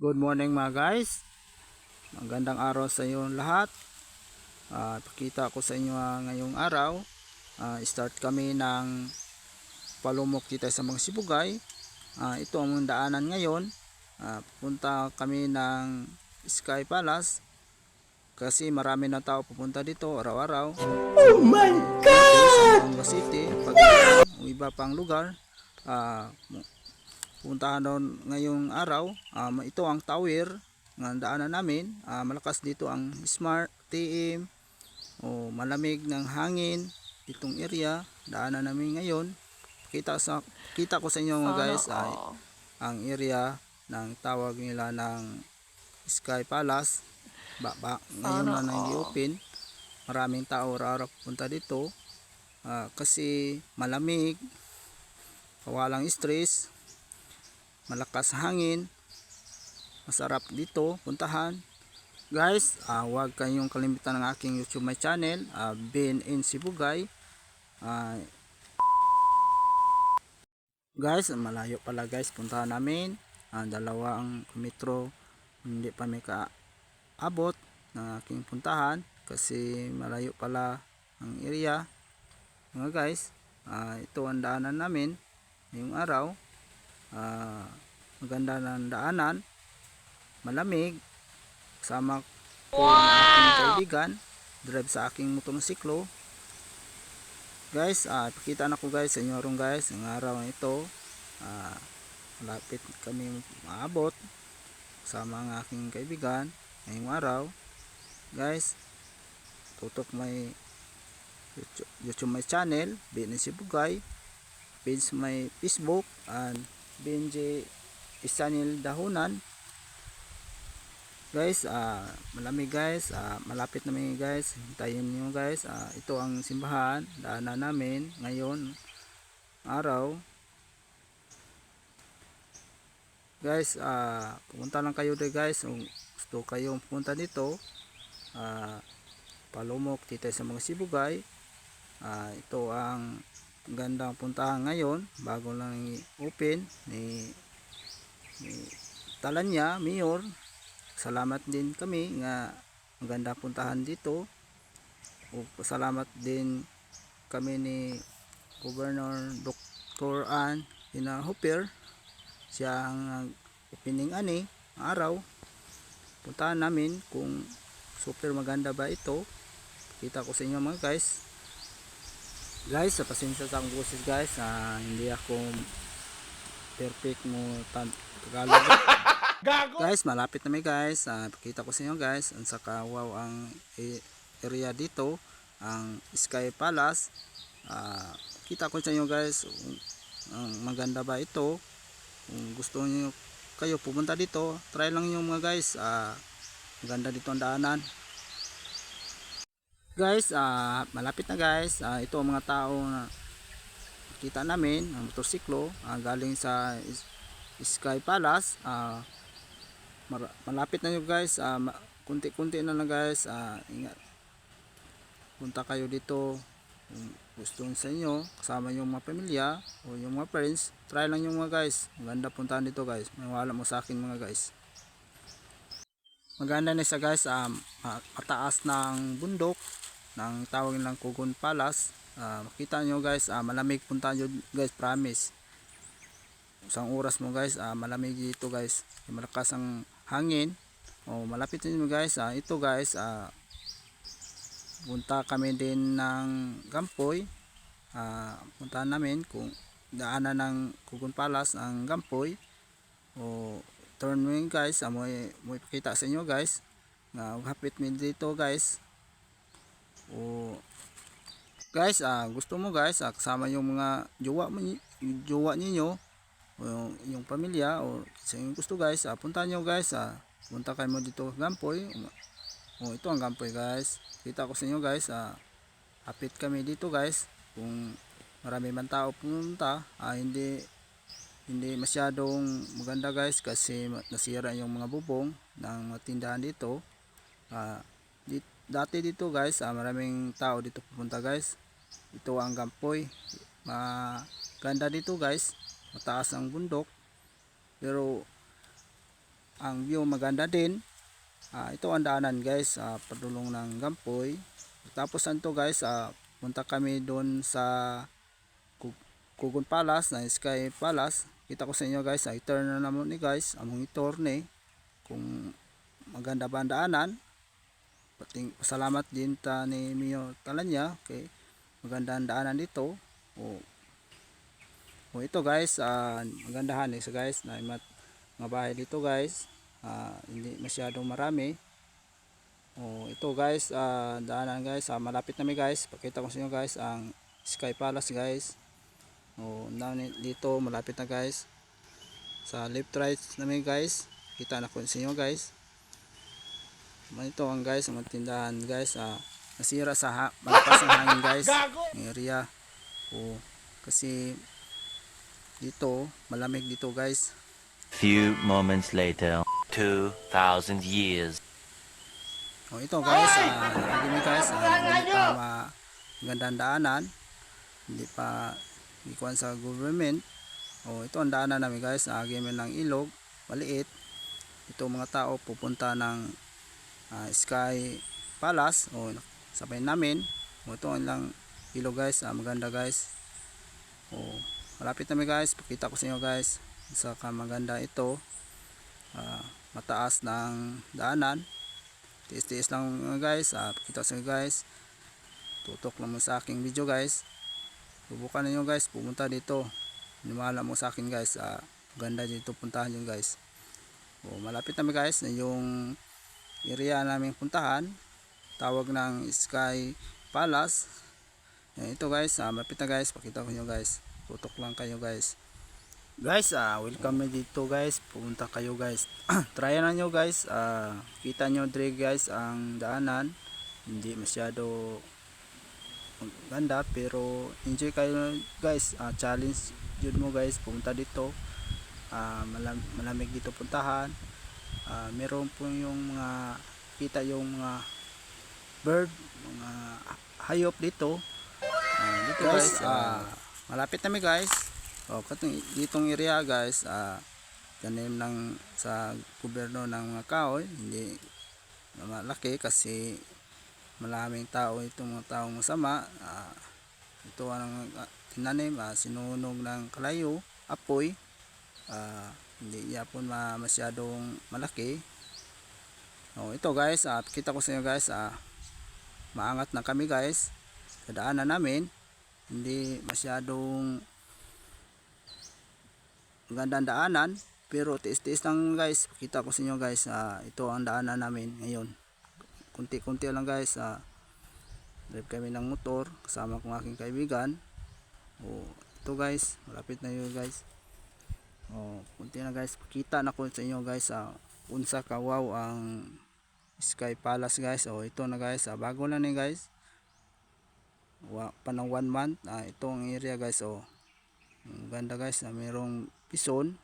Good morning mga guys. Magandang araw sa inyo lahat. Ah, pakita ko sa inyo ah, ngayong araw. Ah, start kami ng palumok dito sa mga sibugay. Ah, ito ang daanan ngayon. Ah, pupunta kami ng Sky Palace kasi marami na tao pupunta dito araw-araw. Oh my God! Sa City, pag o iba pang lugar. Ah, puntahan doon ngayong araw. Um, ito ang tower ng daanan namin. Ah, malakas dito ang smart TM o malamig ng hangin itong area daanan namin ngayon. Kita sa kita ko sa inyo mga guys ay ang area ng tawag nila ng Sky Palace. Ba, ba, ngayon na nang open maraming tao araw punta dito. Ah, kasi malamig walang stress malakas hangin masarap dito puntahan. Guys ah huwag kayong kalimutan ng aking youtube my channel ah, Ben in Sibugay. Ah, guys malayo pala guys puntahan namin. Ah, dalawa ang metro hindi pa may kaabot ng aking puntahan kasi malayo pala ang area. Mga guys ah, ito ang daanan namin ngayong araw Ah, maganda ng daanan malamig kasama ko ang aking kaibigan drive sa aking motorsiklo. Guys ah pakita na ko guys sa inyo guys ang araw na ito. Ah, malapit kami maabot kasama ang aking kaibigan ngayong araw. Guys tutok may YouTube, YouTube my channel Business Sibugay page my Facebook and BNJ Isanil Dahunan. Guys ah malamig guys. Ah malapit na may guys. Hintayin nyo guys. Ah ito ang simbahan daanan namin ngayon araw. Guys ah pumunta lang kayo dito guys. Kung gusto kayong pumunta dito ah palumok dito sa mga sibugay. Ah ito ang gandang puntahan ngayon bago lang i-open ni, ni Talanya Mayor. Salamat din kami nga maganda puntahan dito. O salamat din kami ni Governor Dr. Ann Ina Hooper. Siya ang opening ani ang araw. Puntahan namin kung super maganda ba ito. Kita ko sa inyo mga guys guys sa pasensya sa akong boses guys ah, hindi ako perfect mo Tagalog. Guys malapit na may guys. Ah, pakita ko sa inyo guys. Ang saka wow ang e- area dito ang Sky Palace. Ah, kita ko sa inyo guys ang maganda ba ito. Kung gusto niyo kayo pupunta dito try lang yung mga guys. Ah, maganda dito ang daanan guys ah malapit na guys. Ah, ito ang mga tao na kita namin ang motorsiklo ah, galing sa Sky Palace. Mar- malapit na yun guys. Ma- kunti-kunti na lang guys. Ah, ingat. Punta kayo dito kung gusto sa inyo kasama yung mga pamilya o yung mga friends. Try lang yung mga guys. Maganda puntahan dito guys. Maniwala mo sa akin mga guys. Maganda na siya guys. Um, ma- mataas ng bundok ng tawag nilang Kugon Palace. Ah, makita nyo guys ah, malamig. Punta nyo guys promise. Isang oras mo guys ah, malamig dito guys. Malakas ang hangin. Oh, malapit nyo guys. Ah, ito guys ah, punta kami din ng Gampoy. Ah, puntahan namin kung daanan ng Kugon Palace ang Gampoy. O turn mo guys. Ah, mo, mo ipakita sa inyo guys. Na hapit mo dito guys o guys ah gusto mo guys ah, kasama yung mga jowa mo yung jowa ninyo o yung, yung pamilya o sa yung gusto guys ah, punta nyo guys ah, punta kayo mo dito Gampoy. O ito ang Gampoy guys. Kita ko sa inyo guys ah, hapit kami dito guys. Kung marami man tao pumunta ah, hindi hindi masyadong maganda guys kasi nasira yung mga bubong ng tindahan dito. Ah, di- dati dito guys ah, maraming tao dito pupunta guys ito ang Gampoy maganda dito guys mataas ang bundok pero ang view maganda din. Ah, ito ang daanan guys, ah, padulong ng Gampoy. Tapos anto guys, ah, punta kami doon sa Kug- Kugon Palace na Sky Palace. Kita ko sa inyo guys, ay turn na naman ni guys, among itorne kung maganda ba ang daanan. Pating salamat din ta ni Mio Talanya kay maganda ang daanan dito. O, o ito guys, ah, magandahan eh, so guys na mat, mga bahay dito guys. Ah, hindi masyadong marami. O ito guys, ah, daanan guys, ah, malapit na mi guys. Pakita ko sa inyo guys ang Sky Palace guys. O nani- dito malapit na guys. Sa left right namin guys. Kita na ko sa inyo guys. Ito ang guys, ang tindahan guys. Ah, nasira sa ha- malakas ng hangin guys. Ang area. O kasi dito malamig dito guys. Few moments later, 2,000 years. O ito guys, ah, lagi guys, ah, hindi pa ma- magandang daanan. Hindi pa ikuan sa government. O ito ang daanan namin guys, lagi mi ng ilog, maliit. Ito mga tao pupunta ng ah, Sky Palace o sabay namin. O ito ang lang. Ilog guys, ah, maganda guys. O malapit namin guys, pakita ko sa inyo guys. Sa maganda ito. Ah, mataas ng daanan. Tiis-tiis lang mga guys. Ah, pakita sa inyo guys. Tutok lang mo sa aking video guys. Subukan ninyo guys. Pumunta dito. Nimala mo sa akin guys. Ah, ganda dito. Puntahan yun guys. O, malapit namin guys na yung area namin puntahan tawag ng Sky Palace. Yan, ito guys ah, malapit na guys pakita ko nyo guys tutok lang kayo guys. Guys ah welcome me dito guys pumunta kayo guys. Try na nyo guys ah kita nyo dire guys ang daanan. Hindi masyado ganda pero enjoy kayo guys ah, challenge yun mo guys pumunta dito. Ah, malam malamig dito puntahan ah, meron po yung mga kita yung mga bird mga hayop dito Ah, dito guys ah, malapit na guys Oh, katong ditong area guys, ah tanim ng sa gobyerno ng mga kahoy, hindi malaki kasi maraming tao itong mga taong masama. Ah, ito ang ah, tinanim, ah, sinunog ng kalayo, apoy. Ah, hindi yapon ma masyadong malaki. Oh, ito guys, ah, kita ko sa inyo guys, ah, maangat na kami guys. Sa daanan namin, hindi masyadong magandang daanan pero tiis-tiis lang guys. Kita ko sa inyo guys ah, ito ang daanan namin ngayon. Kunti-kunti lang guys ah, drive kami ng motor kasama kong aking kaibigan. O ito guys malapit na yun guys o kunti na guys. Kita na ko sa inyo guys ah, unsa ka wow ang Sky Palace guys. O ito na guys. Ah, bago lang ni guys. Wa, panang one month. Ah, ito ang area guys. O ang ganda guys na mayroong pison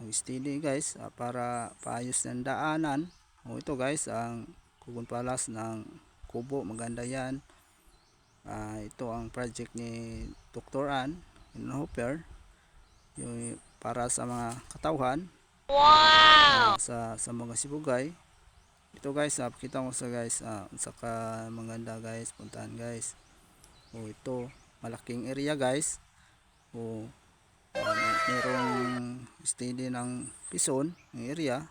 ang steady guys. Ah, para paayos ng daanan. O ito guys ang Kugon Palace ng Kubo. Maganda yan. Ah, ito ang project ni Dr. Ann Hopper yung para sa mga katauhan wow! sa sa mga sibugay. Ito guys ah, pakita ko sa guys ah, saka maganda guys puntahan guys. O ito malaking area guys. O uh, may- merong steady ng pison ng area.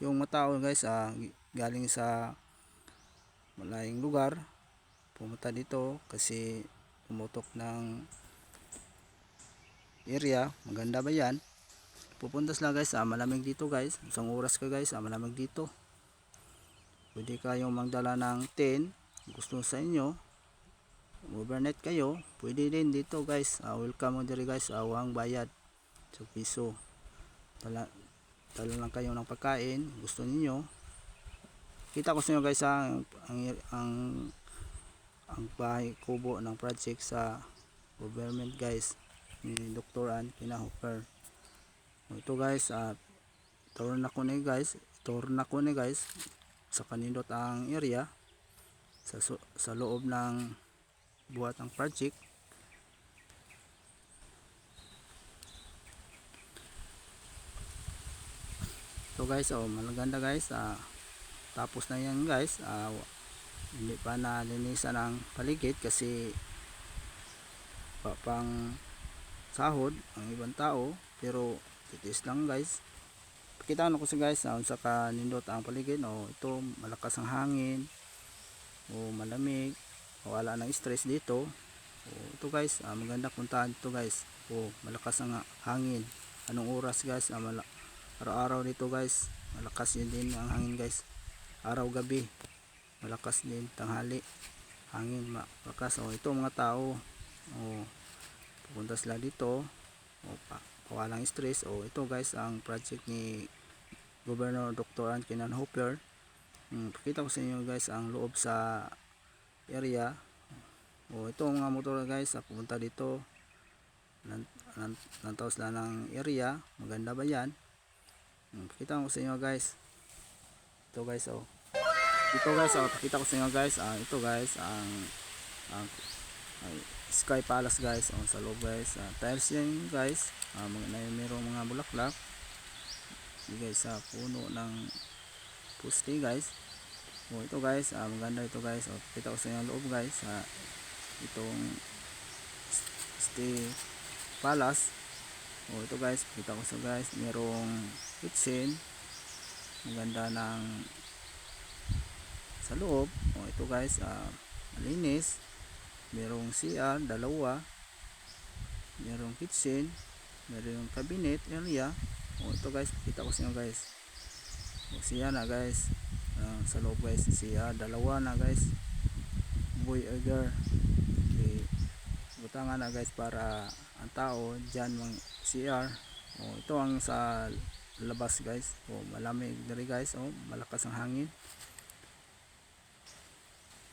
Yung mga tao guys ah, gi- galing sa malayong lugar pumunta dito kasi pumutok ng area maganda ba yan? Pupunta sila guys ah, malamig dito guys. Isang oras ka guys ah, malamig dito. Pwede kayong magdala ng 10 gusto sa inyo. Overnight kayo pwede din dito guys. Ah, welcome mo diri guys awang bayad. Sa piso. Tala, tala lang kayo ng pagkain gusto niyo kita ko sa inyo guys ang ang, ang ang bahay kubo ng project sa government guys ni Dr. Ann Pinahopper ito guys at tour na ko ni guys tour na ko ni guys sa kanindot ang area sa, so- sa loob ng buhat ang project ito guys oh malaganda guys ah, tapos na yan guys ah, hindi pa nalinisan ang paligid kasi pa pang sahod ang ibang tao pero titis lang guys. Pakita ko sa guys na sa kanindot ang paligid o ito malakas ang hangin o malamig o wala ng stress dito. O ito guys ah, maganda puntahan ito guys. O malakas ang hangin. Anong oras guys ah, araw-araw dito guys? Malakas yun din ang hangin guys. Araw gabi malakas din tanghali. Hangin malakas. O ito mga tao. O pupunta sila dito. O pa, stress. O ito guys ang project ni Governor Dr. Ankinan Hooper hmm, pakita ko sa inyo guys ang loob sa area. O ito mga motor guys ah, pupunta dito. Nan, nan, nantaw sila ng area. Maganda ba yan? Hmm, pakita ko sa inyo guys. Ito guys oh ito guys oh pakita ko sa inyo guys. Ah, ito guys ang ang ay, Sky Palace guys. Oh, sa loob guys. Ah, tiles yan guys. Ah, mga, may mayroong mga bulaklak. Guys sa puno ng puste guys. Oh, ito guys. Ah, maganda ito guys. Oh, kita ko sa inyo loob guys. Ah, itong stay palace. Oh, ito guys. Kita ko sa guys. Mayroong kitchen. Maganda ng sa loob. Oh, ito guys. Ah, malinis merong CR dalawa. Merong kitchen. Merong cabinet area. Oh, ito guys. Kita ko sa inyo guys. Oh, siya na guys. Ah, sa loob guys. Siya dalawa na guys. Boy agar. Okay. butangan na guys para ang tao dyan mang CR oh, ito ang sa labas guys. Oh, malamig diri guys. Oh, malakas ang hangin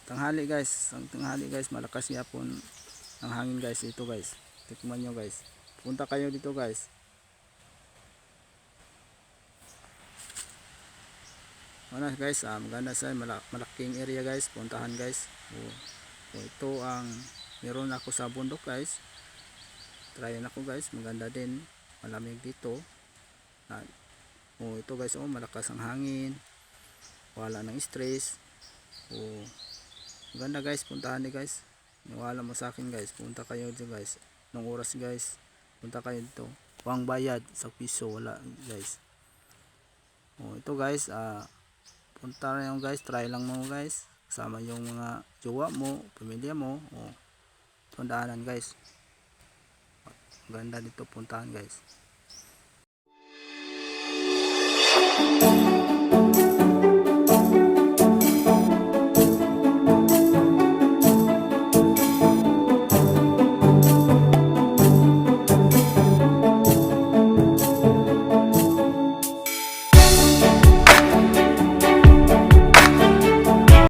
tanghali guys. Ang tanghali guys malakas yapon ang hangin guys ito guys. Tikman nyo guys. Punta kayo dito guys. Ano guys. Ah, maganda sa malak malaking area guys. Puntahan guys. Oh, oh, ito ang meron ako sa bundok guys. Try ako guys. Maganda din. Malamig dito. Ah, oh, ito guys. Oh malakas ang hangin. Wala ng stress. Oh, maganda guys. Puntahan ni guys. Niwala mo sa akin guys. Punta kayo dito guys. Nung oras guys? Punta kayo dito. Wang bayad. Sa piso. Wala guys. Oh, ito guys. Ah punta na yung guys. Try lang mo guys. Kasama yung mga jowa mo pamilya mo. Oh, tandaanan guys. Maganda dito. Puntahan guys